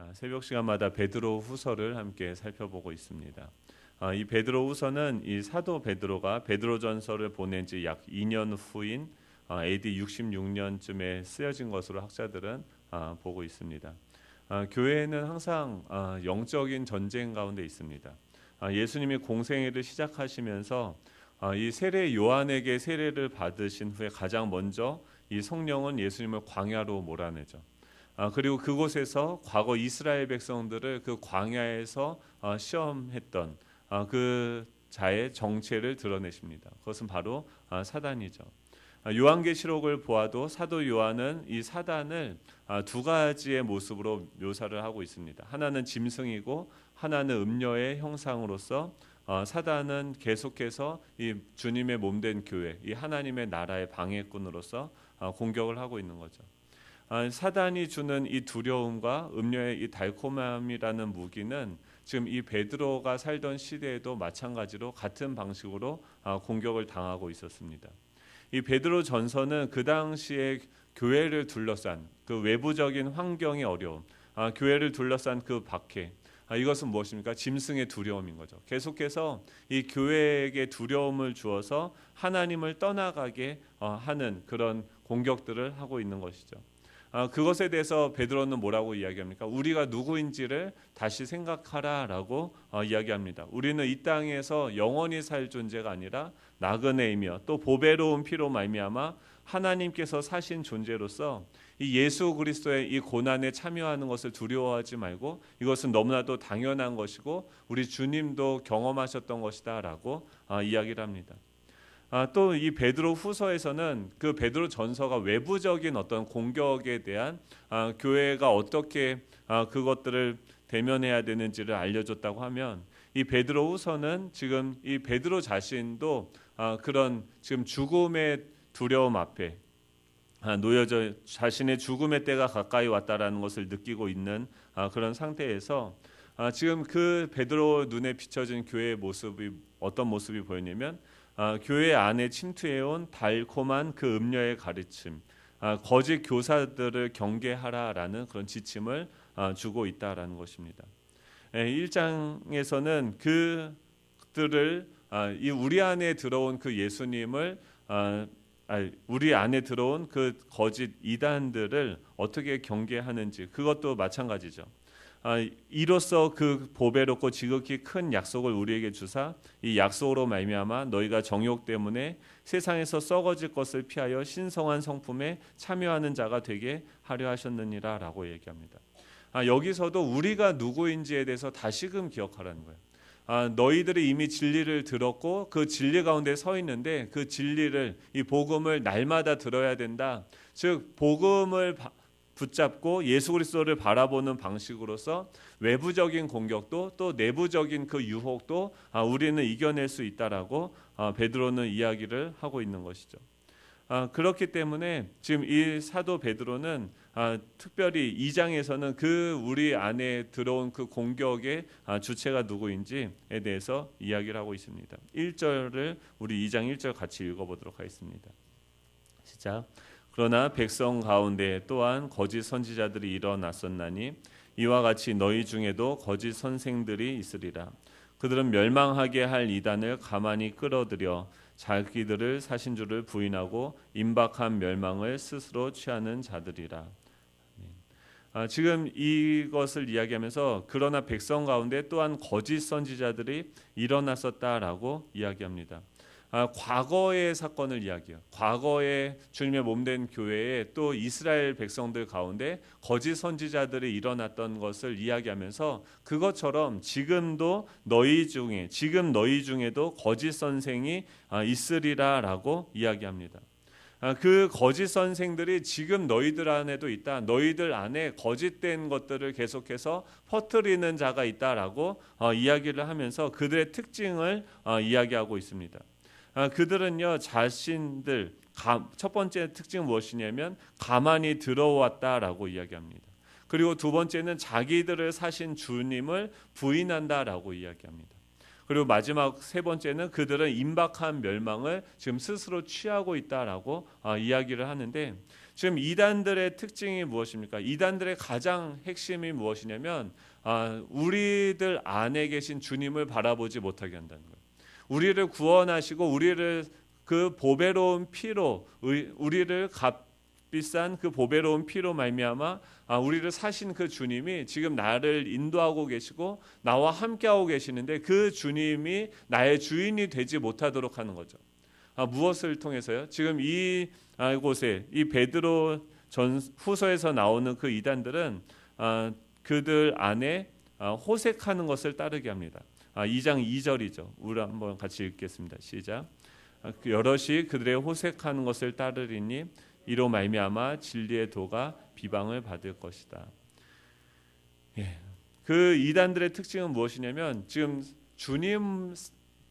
아, 새벽 시간마다 베드로 후서를 함께 살펴보고 있습니다. 아, 이 베드로 후서는 이 사도 베드로가 베드로 전서를 보낸 지 약 2년 후인 아, AD 66년쯤에 쓰여진 것으로 학자들은 아, 보고 있습니다. 아, 교회는 항상 아, 영적인 전쟁 가운데 있습니다. 아, 예수님이 공생애를 시작하시면서 아, 이 세례 요한에게 세례를 받으신 후에 가장 먼저 이 성령은 예수님을 광야로 몰아내죠. 아, 그리고 그곳에서 과거 이스라엘 백성들을 그 광야에서 아, 시험했던 아, 그 자의 정체를 드러내십니다. 그것은 바로 아, 사단이죠. 아, 요한계시록을 보아도 사도 요한은 이 사단을 아, 두 가지의 모습으로 묘사를 하고 있습니다. 하나는 짐승이고 하나는 음녀의 형상으로서 어, 사단은 계속해서 이 주님의 몸된 교회, 이 하나님의 나라의 방해꾼으로서 어, 공격을 하고 있는 거죠. 아, 사단이 주는 이 두려움과 음료의 이 달콤함이라는 무기는 지금 이 베드로가 살던 시대에도 마찬가지로 같은 방식으로 아, 공격을 당하고 있었습니다. 이 베드로 전서는 그 당시에 교회를 둘러싼 그 외부적인 환경의 어려움, 아, 교회를 둘러싼 그 박해, 아, 이것은 무엇입니까? 짐승의 두려움인 거죠. 계속해서 이 교회에게 두려움을 주어서 하나님을 떠나가게 어, 하는 그런 공격들을 하고 있는 것이죠. 아, 그것에 대해서 베드로는 뭐라고 이야기합니까? 우리가 누구인지를 다시 생각하라라고 어, 이야기합니다. 우리는 이 땅에서 영원히 살 존재가 아니라 나그네이며 또 보배로운 피로 말미암아 하나님께서 사신 존재로서 이 예수 그리스도의 이 고난에 참여하는 것을 두려워하지 말고 이것은 너무나도 당연한 것이고 우리 주님도 경험하셨던 것이다라고 아, 이야기를 합니다. 아, 또 이 베드로 후서에서는 그 베드로 전서가 외부적인 어떤 공격에 대한 아, 교회가 어떻게 아, 그것들을 대면해야 되는지를 알려줬다고 하면 이 베드로 후서는 지금 이 베드로 자신도 아, 그런 지금 죽음의 두려움 앞에 아, 놓여져 자신의 죽음의 때가 가까이 왔다라는 것을 느끼고 있는 아, 그런 상태에서 아, 지금 그 베드로 눈에 비춰진 교회의 모습이 어떤 모습이 보였냐면 아, 교회 안에 침투해온 달콤한 그 음료의 가르침, 아, 거짓 교사들을 경계하라라는 그런 지침을 아, 주고 있다라는 것입니다. 예, 1장에서는 그들을 아, 이 우리 안에 들어온 그 예수님을 아, 우리 안에 들어온 그 거짓 이단들을 어떻게 경계하는지 그것도 마찬가지죠. 아, 이로써 그 보배롭고 지극히 큰 약속을 우리에게 주사 이 약속으로 말미암아 너희가 정욕 때문에 세상에서 썩어질 것을 피하여 신성한 성품에 참여하는 자가 되게 하려 하셨느니라라고 얘기합니다. 아, 여기서도 우리가 누구인지에 대해서 다시금 기억하라는 거예요. 아, 너희들이 이미 진리를 들었고 그 진리 가운데 서 있는데 그 진리를 이 복음을 날마다 들어야 된다. 즉 복음을 바, 붙잡고 예수 그리스도를 바라보는 방식으로서 외부적인 공격도 또 내부적인 그 유혹도 아, 우리는 이겨낼 수 있다라고 아, 베드로는 이야기를 하고 있는 것이죠. 아, 그렇기 때문에 지금 이 사도 베드로는 아, 특별히 2장에서는 그 우리 안에 들어온 그 공격의 아, 주체가 누구인지에 대해서 이야기를 하고 있습니다. 1절을 우리 2장 1절 같이 읽어보도록 하겠습니다. 시작. 그러나 백성 가운데 또한 거짓 선지자들이 일어났었나니 이와 같이 너희 중에도 거짓 선생들이 있으리라. 그들은 멸망하게 할 이단을 가만히 끌어들여 자기들을 사신 줄을 부인하고 임박한 멸망을 스스로 취하는 자들이라. 아, 지금 이것을 이야기하면서 그러나 백성 가운데 또한 거짓 선지자들이 일어났었다라고 이야기합니다. 아, 과거의 사건을 이야기해요. 과거에 주님의 몸된 교회에 또 이스라엘 백성들 가운데 거짓 선지자들이 일어났던 것을 이야기하면서 그것처럼 지금도 너희 중에 지금 너희 중에도 거짓 선생이 아, 있으리라라고 이야기합니다. 아, 그 거짓 선생들이 지금 너희들 안에도 있다. 너희들 안에 거짓된 것들을 계속해서 퍼뜨리는 자가 있다라고 어, 이야기를 하면서 그들의 특징을 어, 이야기하고 있습니다. 아, 그들은요 자신들 첫 번째 특징은 무엇이냐면 가만히 들어왔다라고 이야기합니다. 그리고 두 번째는 자기들을 사신 주님을 부인한다라고 이야기합니다. 그리고 마지막 세 번째는 그들은 임박한 멸망을 지금 스스로 취하고 있다라고 아, 이야기를 하는데 지금 이단들의 특징이 무엇입니까? 이단들의 가장 핵심이 무엇이냐면 아, 우리들 안에 계신 주님을 바라보지 못하게 한다는 거예요. 우리를 구원하시고 우리를 그 보배로운 피로 우리를 값비싼 그 보배로운 피로 말미암아 아, 우리를 사신 그 주님이 지금 나를 인도하고 계시고 나와 함께하고 계시는데 그 주님이 나의 주인이 되지 못하도록 하는 거죠. 아, 무엇을 통해서요? 지금 이 아, 곳에 이 베드로 전 후서에서 나오는 그 이단들은 아, 그들 안에 아, 호색하는 것을 따르게 합니다. 아, 2장 2절이죠. 우리 한번 같이 읽겠습니다. 시작. 아, 그 여럿이 그들의 호색하는 것을 따르리니 이로 말미암아 진리의 도가 비방을 받을 것이다. 예. 그 이단들의 특징은 무엇이냐면 지금 주님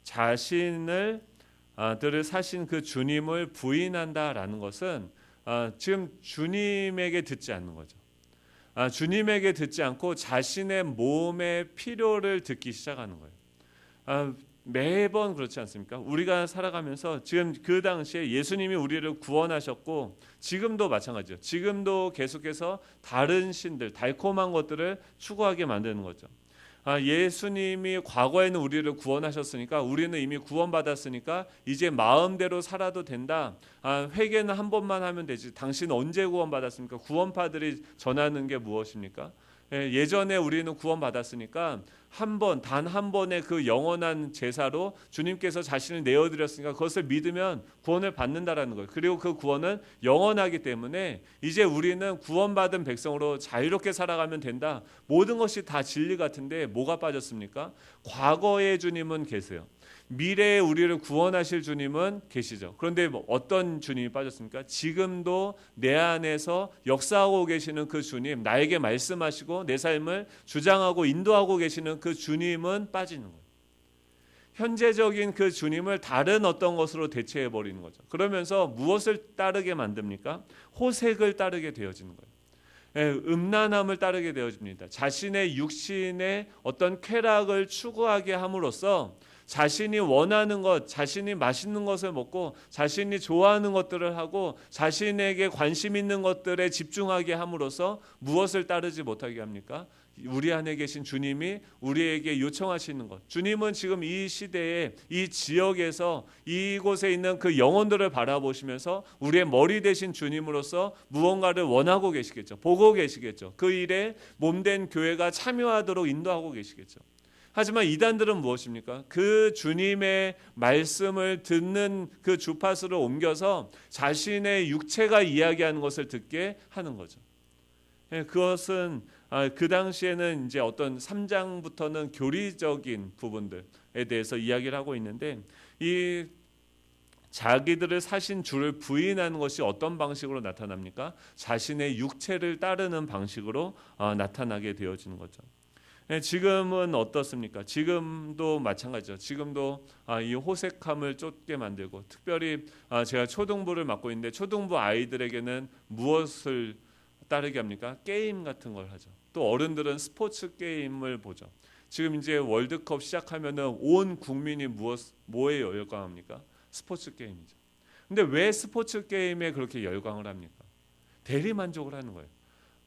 자신을 아, 들을 사신 그 주님을 부인한다라는 것은 아, 지금 주님에게 듣지 않는 거죠. 아, 주님에게 듣지 않고 자신의 몸의 필요를 듣기 시작하는 거예요. 매번 그렇지 않습니까? 우리가 살아가면서 지금 그 당시에 예수님이 우리를 구원하셨고 지금도 마찬가지죠. 지금도 계속해서 다른 신들, 달콤한 것들을 추구하게 만드는 거죠. 아, 예수님이 과거에는 우리를 구원하셨으니까 우리는 이미 구원받았으니까 이제 마음대로 살아도 된다. 아, 회개는 한 번만 하면 되지. 당신 언제 구원받았습니까? 구원파들이 전하는 게 무엇입니까? 예, 예전에 우리는 구원받았으니까 한 번, 단 한 번의 그 영원한 제사로 주님께서 자신을 내어드렸으니까 그것을 믿으면 구원을 받는다라는 거예요. 그리고 그 구원은 영원하기 때문에 이제 우리는 구원받은 백성으로 자유롭게 살아가면 된다. 모든 것이 다 진리 같은데 뭐가 빠졌습니까? 과거의 주님은 계세요. 미래에 우리를 구원하실 주님은 계시죠. 그런데 뭐 어떤 주님이 빠졌습니까? 지금도 내 안에서 역사하고 계시는 그 주님, 나에게 말씀하시고 내 삶을 주장하고 인도하고 계시는 그 주님은 빠지는 거예요. 현재적인 그 주님을 다른 어떤 것으로 대체해 버리는 거죠. 그러면서 무엇을 따르게 만듭니까? 호색을 따르게 되어지는 거예요. 예, 음란함을 따르게 되어집니다. 자신의 육신의 어떤 쾌락을 추구하게 함으로써 자신이 원하는 것, 자신이 맛있는 것을 먹고 자신이 좋아하는 것들을 하고 자신에게 관심 있는 것들에 집중하게 함으로써 무엇을 따르지 못하게 합니까? 우리 안에 계신 주님이 우리에게 요청하시는 것. 주님은 지금 이 시대에 이 지역에서 이곳에 있는 그 영혼들을 바라보시면서 우리의 머리 대신 주님으로서 무언가를 원하고 계시겠죠. 보고 계시겠죠. 그 일에 몸된 교회가 참여하도록 인도하고 계시겠죠. 하지만 이단들은 무엇입니까? 그 주님의 말씀을 듣는 그 주파수를 옮겨서 자신의 육체가 이야기하는 것을 듣게 하는 거죠. 예, 그것은 아, 그 당시에는 이제 어떤 3장부터는 교리적인 부분들에 대해서 이야기를 하고 있는데 이 자기들을 사신 주를 부인하는 것이 어떤 방식으로 나타납니까? 자신의 육체를 따르는 방식으로 아, 나타나게 되어지는 거죠. 네, 지금은 어떻습니까? 지금도 마찬가지죠. 지금도 아, 이 호색함을 쫓게 만들고 특별히 아, 제가 초등부를 맡고 있는데 초등부 아이들에게는 무엇을 따르게 합니까? 게임 같은 걸 하죠. 또 어른들은 스포츠 게임을 보죠. 지금 이제 월드컵 시작하면은 온 국민이 무엇 뭐에 열광합니까? 스포츠 게임이죠. 근데 왜 스포츠 게임에 그렇게 열광을 합니까? 대리 만족을 하는 거예요.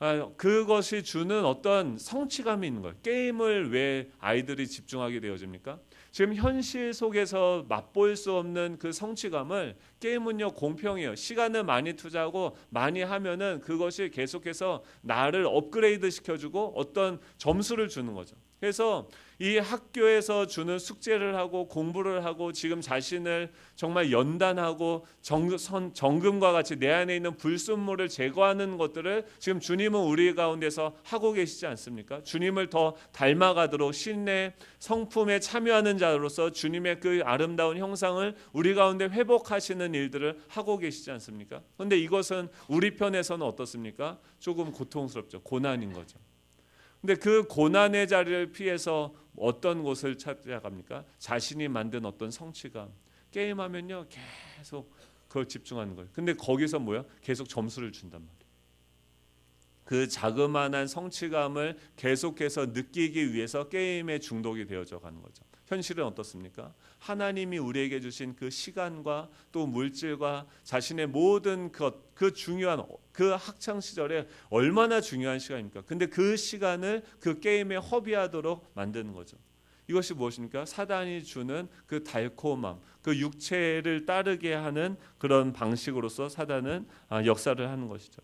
아, 그것이 주는 어떤 성취감이 있는 거예요. 게임을 왜 아이들이 집중하게 되어집니까? 지금 현실 속에서 맛볼 수 없는 그 성취감을 게임은요 공평해요. 시간을 많이 투자하고 많이 하면은 그것이 계속해서 나를 업그레이드 시켜주고 어떤 점수를 주는 거죠. 그래서 이 학교에서 주는 숙제를 하고 공부를 하고 지금 자신을 정말 연단하고 정, 정금과 같이 내 안에 있는 불순물을 제거하는 것들을 지금 주님은 우리 가운데서 하고 계시지 않습니까? 주님을 더 닮아가도록 신의 성품에 참여하는 자로서 주님의 그 아름다운 형상을 우리 가운데 회복하시는 일들을 하고 계시지 않습니까? 그런데 이것은 우리 편에서는 어떻습니까? 조금 고통스럽죠. 고난인 거죠. 근데 그 고난의 자리를 피해서 어떤 곳을 찾아갑니까? 자신이 만든 어떤 성취감. 게임하면요 계속 그걸 집중하는 거예요. 근데 거기서 뭐야? 계속 점수를 준단 말이에요. 그 자그마한 성취감을 계속해서 느끼기 위해서 게임에 중독이 되어져 가는 거죠. 현실은 어떻습니까? 하나님이 우리에게 주신 그 시간과 또 물질과 자신의 모든 것, 그 중요한 그 학창 시절에 얼마나 중요한 시간입니까? 근데 그 시간을 그 게임에 허비하도록 만드는 거죠. 이것이 무엇입니까? 사단이 주는 그 달콤함, 그 육체를 따르게 하는 그런 방식으로서 사단은 아, 역사를 하는 것이죠.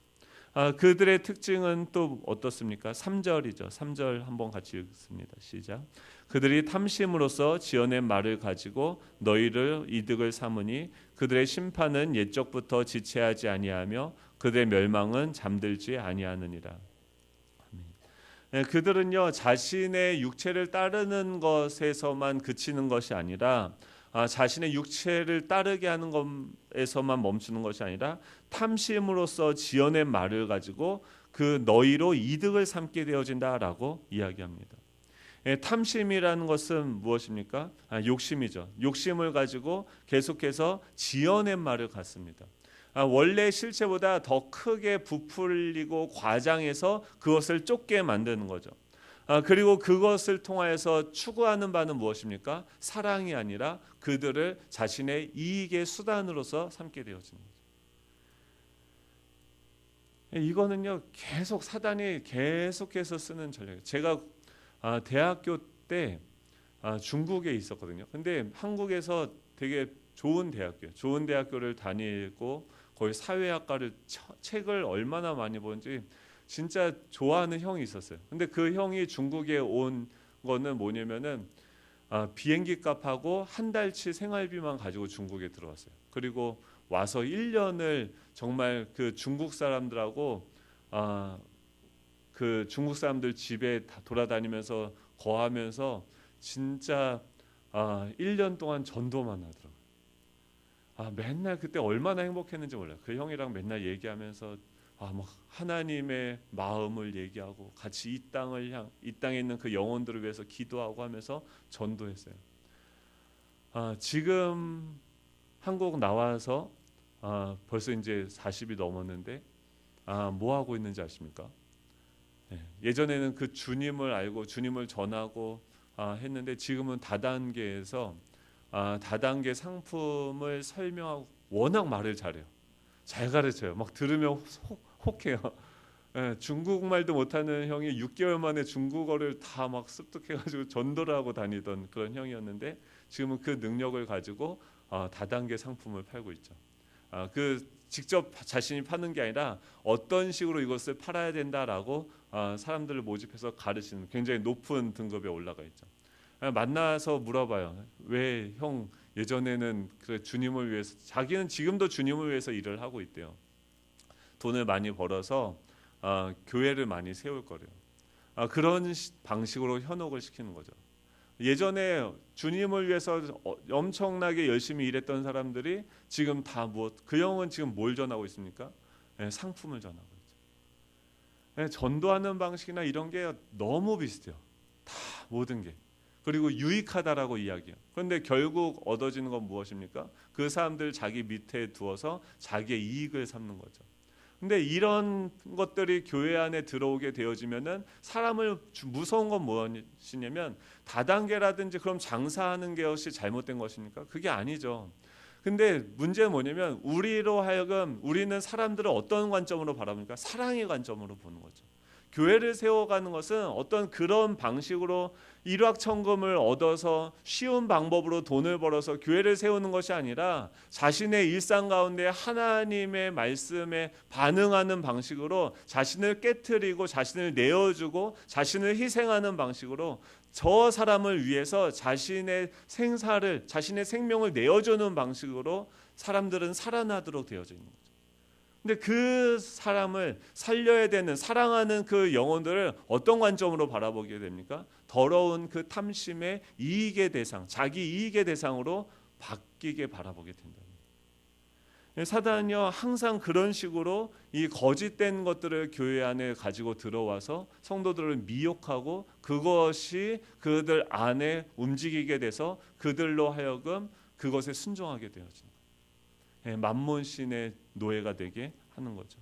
아, 그들의 특징은 또 어떻습니까? 3절이죠. 3절 한번 같이 읽습니다. 시작. 그들이 탐심으로써 지어낸 말을 가지고 너희를 이득을 삼으니 그들의 심판은 옛적부터 지체하지 아니하며 그들의 멸망은 잠들지 아니하느니라. 네, 그들은요 자신의 육체를 따르는 것에서만 그치는 것이 아니라 아, 자신의 육체를 따르게 하는 것에서만 멈추는 것이 아니라 탐심으로써 지어낸 말을 가지고 그 너희로 이득을 삼게 되어진다라고 이야기합니다. 예, 탐심이라는 것은 무엇입니까? 아, 욕심이죠. 욕심을 가지고 계속해서 지어낸 말을 갖습니다. 아, 원래 실체보다 더 크게 부풀리고 과장해서 그것을 쫓게 만드는 거죠. 아, 그리고 그것을 통하여서 추구하는 바는 무엇입니까? 사랑이 아니라 그들을 자신의 이익의 수단으로서 삼게 거죠. 이거는요 계속 사단이 계속해서 쓰는 전략이에요. 제가 아, 대학교 때 아, 중국에 있었거든요. 근데 한국에서 되게 좋은 대학교, 좋은 대학교를 다니고 거의 사회학과를 책을 얼마나 많이 본지 진짜 좋아하는 형이 있었어요. 근데 그 형이 중국에 온 거는 뭐냐면은 아, 비행기 값하고 한 달치 생활비만 가지고 중국에 들어왔어요. 그리고 와서 1년을 정말 그 중국 사람들하고 아, 그 중국 사람들 집에 돌아다니면서 거하면서 진짜 아, 1년 동안 전도만 하더라고요. 아, 맨날 그때 얼마나 행복했는지 몰라요. 그 형이랑 맨날 얘기하면서 아, 뭐 하나님의 마음을 얘기하고 같이 이 땅을 향, 이 땅에 있는 그 영혼들을 위해서 기도하고 하면서 전도했어요. 아, 지금 한국 나와서 아, 벌써 이제 40이 넘었는데 아, 뭐 하고 있는지 아십니까? 예, 예전에는 그 주님을 알고 주님을 전하고 아, 했는데 지금은 다단계에서 아, 다단계 상품을 설명하고 워낙 말을 잘해요. 잘 가르쳐요. 막 들으면 혹, 혹해요. 예, 중국말도 못하는 형이 6개월 만에 중국어를 다 막 습득해가지고 전도를 하고 다니던 그런 형이었는데 지금은 그 능력을 가지고 아, 다단계 상품을 팔고 있죠. 아, 그 직접 자신이 파는 게 아니라 어떤 식으로 이것을 팔아야 된다라고 아, 사람들을 모집해서 가르치는 굉장히 높은 등급에 올라가 있죠. 아, 만나서 물어봐요. 왜 형 예전에는 그 주님을 위해서 자기는 지금도 주님을 위해서 일을 하고 있대요. 돈을 많이 벌어서 아, 교회를 많이 세울 거래요. 아, 그런 시, 방식으로 현혹을 시키는 거죠. 예전에 주님을 위해서 어, 엄청나게 열심히 일했던 사람들이 지금 다 무엇 그 형은 지금 뭘 전하고 있습니까? 네, 상품을 전하고 있죠. 네, 전도하는 방식이나 이런 게 너무 비슷해요. 다 모든 게. 그리고 유익하다라고 이야기해요. 그런데 결국 얻어지는 건 무엇입니까? 그 사람들 자기 밑에 두어서 자기의 이익을 삼는 거죠. 근데 이런 것들이 교회 안에 들어오게 되어지면은 사람을 무서운 건 무엇이냐면 다단계라든지 그럼 장사하는 것이 잘못된 것입니까? 그게 아니죠. 근데 문제는 뭐냐면 우리로 하여금 우리는 사람들을 어떤 관점으로 바라봅니까? 사랑의 관점으로 보는 거죠. 교회를 세워가는 것은 어떤 그런 방식으로 일확천금을 얻어서 쉬운 방법으로 돈을 벌어서 교회를 세우는 것이 아니라 자신의 일상 가운데 하나님의 말씀에 반응하는 방식으로 자신을 깨뜨리고 자신을 내어주고 자신을 희생하는 방식으로 저 사람을 위해서 자신의 생사를 자신의 생명을 내어주는 방식으로 사람들은 살아나도록 되어져 있는 거죠. 근데 그 사람을 살려야 되는 사랑하는 그 영혼들을 어떤 관점으로 바라보게 됩니까? 더러운 그 탐심의 이익의 대상, 자기 이익의 대상으로 바뀌게 바라보게 된다. 사단은요 항상 그런 식으로 이 거짓된 것들을 교회 안에 가지고 들어와서 성도들을 미혹하고 그것이 그들 안에 움직이게 돼서 그들로 하여금 그것에 순종하게 되어집니다. 예, 만몬신의 노예가 되게 하는 거죠.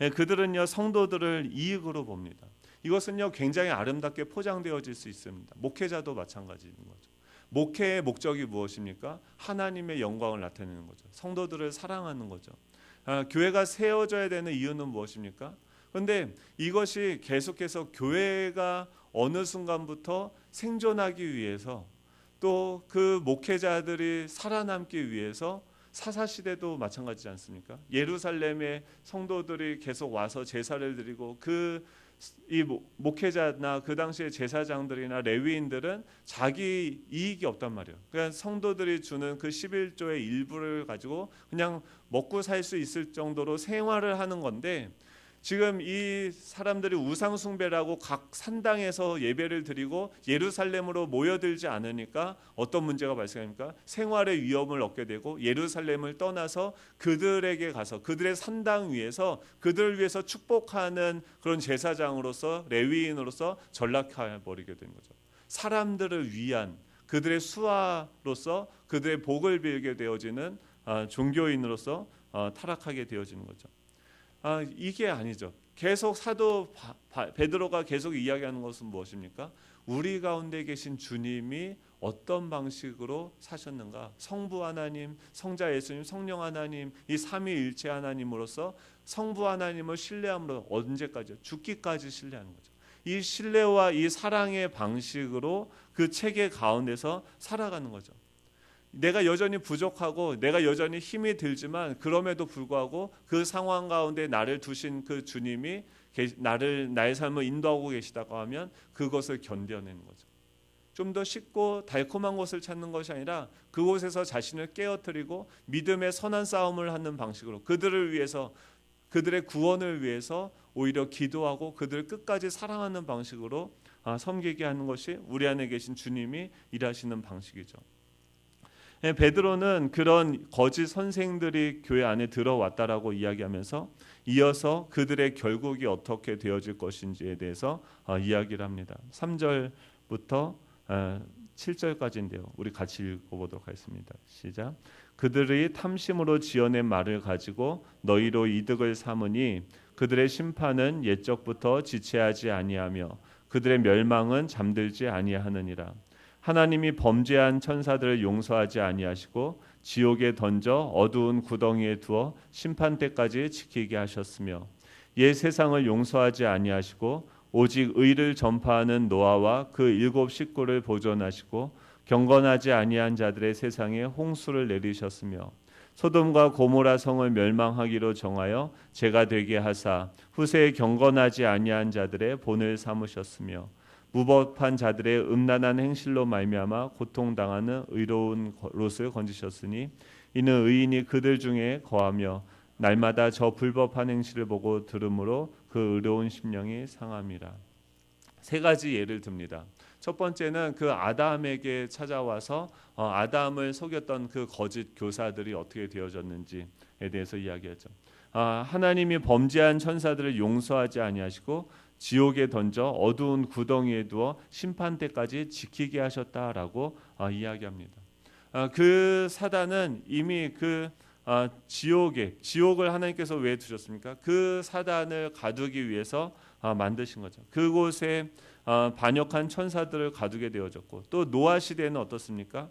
예, 그들은요 성도들을 이익으로 봅니다. 이것은요 굉장히 아름답게 포장되어질 수 있습니다. 목회자도 마찬가지인 거죠. 목회의 목적이 무엇입니까? 하나님의 영광을 나타내는 거죠. 성도들을 사랑하는 거죠. 아, 교회가 세워져야 되는 이유는 무엇입니까? 그런데 이것이 계속해서 교회가 어느 순간부터 생존하기 위해서 또 그 목회자들이 살아남기 위해서 사사 시대도 마찬가지지 않습니까? 예루살렘의 성도들이 계속 와서 제사를 드리고 그 이 목회자나 그 당시의 제사장들이나 레위인들은 자기 이익이 없단 말이에요. 그냥 성도들이 주는 그 11조의 일부를 가지고 그냥 먹고 살 수 있을 정도로 생활을 하는 건데 지금 이 사람들이 우상 숭배라고 각 산당에서 예배를 드리고 예루살렘으로 모여들지 않으니까 어떤 문제가 발생합니까? 생활의 위험을 얻게 되고 예루살렘을 떠나서 그들에게 가서 그들의 산당 위에서 그들을 위해서 축복하는 그런 제사장으로서 레위인으로서 전락해 버리게 된 거죠. 사람들을 위한 그들의 수하로서 그들의 복을 빌게 되어지는 아, 종교인으로서 어, 타락하게 되어지는 거죠. 아, 이게 아니죠. 계속 사도 베드로가 계속 이야기하는 것은 무엇입니까? 우리 가운데 계신 주님이 어떤 방식으로 사셨는가? 성부 하나님, 성자 예수님, 성령 하나님, 이 삼위일체 하나님으로서 성부 하나님을 신뢰함으로 언제까지 죽기까지 신뢰하는 거죠. 이 신뢰와 이 사랑의 방식으로 그 체계 가운데서 살아가는 거죠. 내가 여전히 부족하고 내가 여전히 힘이 들지만 그럼에도 불구하고 그 상황 가운데 나를 두신 그 주님이 나를 나의 삶을 인도하고 계시다고 하면 그것을 견뎌내는 거죠. 좀 더 쉽고 달콤한 것을 찾는 것이 아니라 그곳에서 자신을 깨어뜨리고 믿음의 선한 싸움을 하는 방식으로 그들을 위해서 그들의 구원을 위해서 오히려 기도하고 그들을 끝까지 사랑하는 방식으로 아, 섬기게 하는 것이 우리 안에 계신 주님이 일하시는 방식이죠. 예, 베드로는 그런 거짓 선생들이 교회 안에 들어왔다라고 이야기하면서 이어서 그들의 결국이 어떻게 되어질 것인지에 대해서 어, 이야기를 합니다. 3절부터 7절까지인데요. 어, 우리 같이 읽어보도록 하겠습니다. 시작. 그들의 탐심으로 지어낸 말을 가지고 너희로 이득을 삼으니 그들의 심판은 옛적부터 지체하지 아니하며 그들의 멸망은 잠들지 아니하느니라. 하나님이 범죄한 천사들을 용서하지 아니하시고 지옥에 던져 어두운 구덩이에 두어 심판 때까지 지키게 하셨으며 옛 세상을 용서하지 아니하시고 오직 의를 전파하는 노아와 그 일곱 식구를 보존하시고 경건하지 아니한 자들의 세상에 홍수를 내리셨으며 소돔과 고모라 성을 멸망하기로 정하여 제가 되게 하사 후세에 경건하지 아니한 자들의 본을 삼으셨으며 무법한 자들의 음란한 행실로 말미암아 고통당하는 의로운 롯을 건지셨으니 이는 의인이 그들 중에 거하며 날마다 저 불법한 행실을 보고 들으므로 그 의로운 심령이 상함이라. 세 가지 예를 듭니다. 첫 번째는 그 아담에게 찾아와서 어, 아담을 속였던 그 거짓 교사들이 어떻게 되어졌는지에 대해서 이야기하죠. 아, 하나님이 범죄한 천사들을 용서하지 아니하시고 지옥에 던져 어두운 구덩이에 두어 심판 때까지 지키게 하셨다라고 어, 이야기합니다. 어, 그 사단은 이미 그 어, 지옥에 지옥을 하나님께서 왜 두셨습니까? 그 사단을 가두기 위해서 어, 만드신 거죠. 그곳에 어, 반역한 천사들을 가두게 되어졌고 또 노아 시대는 어떻습니까?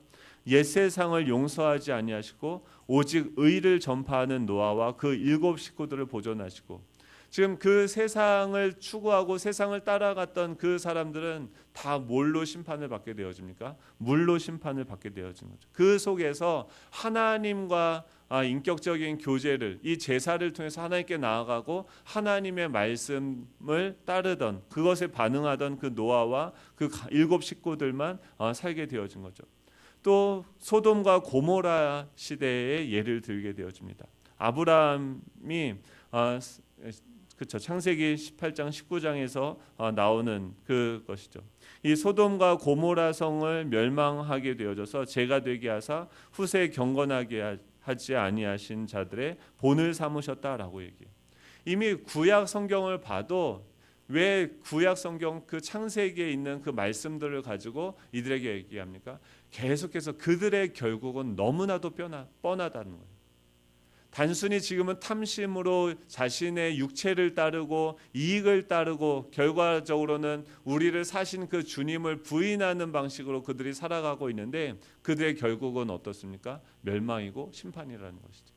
옛 세상을 용서하지 아니하시고 오직 의를 전파하는 노아와 그 일곱 식구들을 보존하시고 지금 그 세상을 추구하고 세상을 따라갔던 그 사람들은 다 뭘로 심판을 받게 되어집니까? 물로 심판을 받게 되어진 거죠. 그 속에서 하나님과 아, 인격적인 교제를 이 제사를 통해서 하나님께 나아가고 하나님의 말씀을 따르던 그것에 반응하던 그 노아와 그 일곱 식구들만 아, 살게 되어진 거죠. 또 소돔과 고모라 시대의 예를 들게 되어집니다. 아브라함이 아, 그렇죠. 창세기 18장 19장에서 어, 나오는 그 것이죠. 이 소돔과 고모라 성을 멸망하게 되어져서 제가 되게 하사 후세 경건하게 하지 아니하신 자들의 본을 삼으셨다라고 얘기해요. 이미 구약 성경을 봐도 왜 구약 성경 그 창세기에 있는 그 말씀들을 가지고 이들에게 얘기합니까? 계속해서 그들의 결국은 너무나도 뻔하, 뻔하다는 거예요. 단순히 지금은 탐심으로 자신의 육체를 따르고 이익을 따르고 결과적으로는 우리를 사신 그 주님을 부인하는 방식으로 그들이 살아가고 있는데 그들의 결국은 어떻습니까? 멸망이고 심판이라는 것이죠.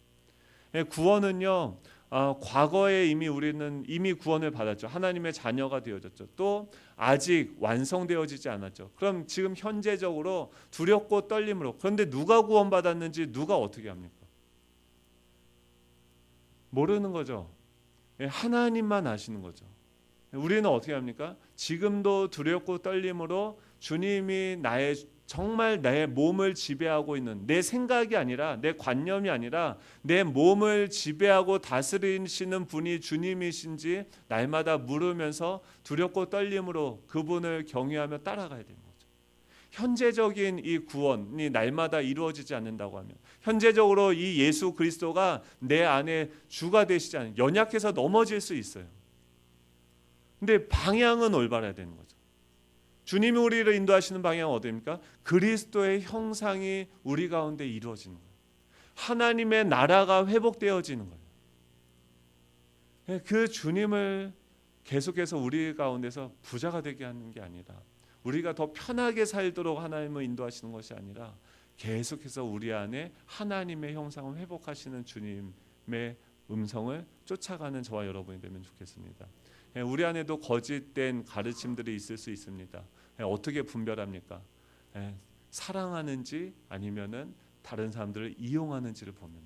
예, 구원은요. 아, 과거에 이미 우리는 이미 구원을 받았죠. 하나님의 자녀가 되어졌죠. 또 아직 완성되어지지 않았죠. 그럼 지금 현재적으로 두렵고 떨림으로 그런데 누가 구원받았는지 누가 어떻게 합니까? 모르는 거죠. 예, 하나님만 아시는 거죠. 우리는 어떻게 합니까? 지금도 두렵고 떨림으로 주님이 나의 정말 내 몸을 지배하고 있는 내 생각이 아니라 내 관념이 아니라 내 몸을 지배하고 다스리시는 분이 주님이신지 날마다 물으면서 두렵고 떨림으로 그분을 경외하며 따라가야 되는 거죠. 현재적인 이 구원이 날마다 이루어지지 않는다고 하면 현재적으로 이 예수 그리스도가 내 안에 주가 되시지 않는 연약해서 넘어질 수 있어요. 근데 방향은 올바라야 되는 거죠. 주님이 우리를 인도하시는 방향은 어디입니까? 그리스도의 형상이 우리 가운데 이루어지는 거예요. 하나님의 나라가 회복되어지는 거예요. 예, 그 주님을 계속해서 우리 가운데서 부자가 되게 하는 게 아니라 우리가 더 편하게 살도록 하나님을 인도하시는 것이 아니라 계속해서 우리 안에 하나님의 형상을 회복하시는 주님의 음성을 쫓아가는 저와 여러분이 되면 좋겠습니다. 예, 우리 안에도 거짓된 가르침들이 있을 수 있습니다. 예, 어떻게 분별합니까? 예, 사랑하는지 아니면은 다른 사람들을 이용하는지를 보면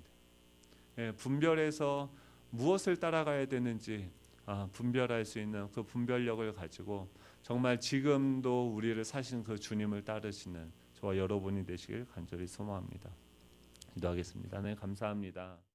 돼요. 분별해서 무엇을 따라가야 되는지 아, 분별할 수 있는 그 분별력을 가지고 정말 지금도 우리를 사신 그 주님을 따르시는 저와 여러분이 되시길 간절히 소망합니다. 기도하겠습니다. 네, 감사합니다.